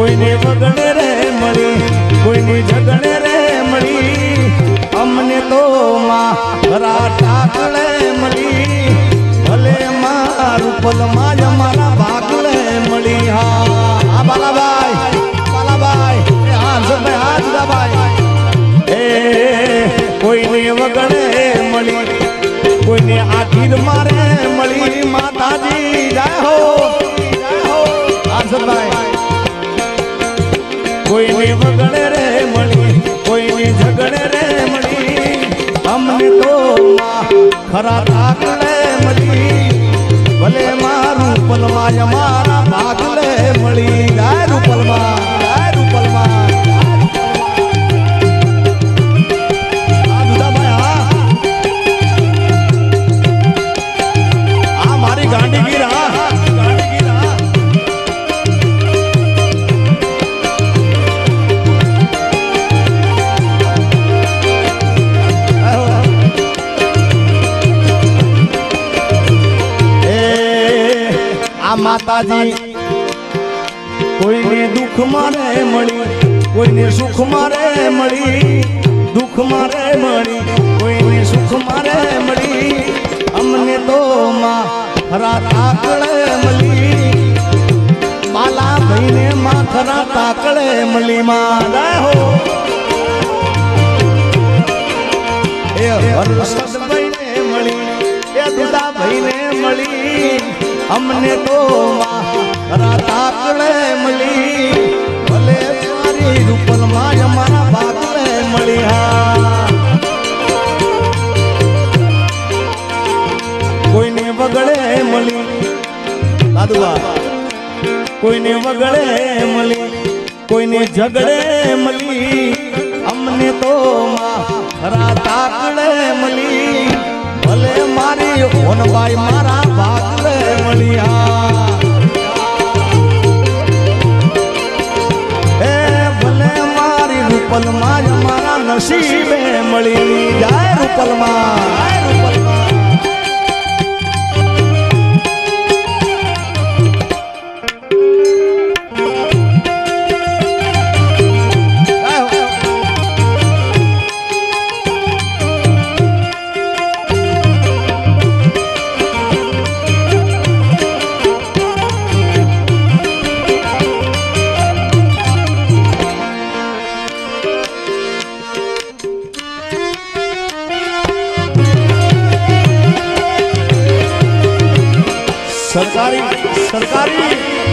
કોઈને વગડે રે મળી, કોઈની ઝગડે રે મળી, અમને તો માં મળી. ભલે મારું પલમાં જ મારા ભાગલે કોઈને વગડે રે મળી, કોઈને ઝગડે રે મળી, અમને તો ખરા તાકડે મળી. ભલે મારું પલમાં જ મારા ભાગલે આ માતાજી કોઈને દુઃખ મારે મળી, કોઈને સુખ મારે મળી, દુઃખ મારે મળી, કોઈને સુખ મારે મળી. અમને તો માં ખરા તાકળે મળી બાલા ભાઈને માં ખરા તાકળે મળી. મારા હો. એ હર્ષદભાઈને મળી. એ દુદાભાઈને મળી. અમને તો મારા તાકડે મળી. ભલે મારી રૂપલમાં અમારા બાકડે મળી. હા કોઈને વગડે મળી. દાદુબા, કોઈને વગડે મળી. કોઈને ઝગડે મળી. અમને તો મા તાકડે મળી. મારી હોનબાઈ મારા ભાગલે મળ્યા. એ ભલે મારી રૂપલ જ મારા નસીબે મળી જાય રૂપલમાં. સરકારી સરકારી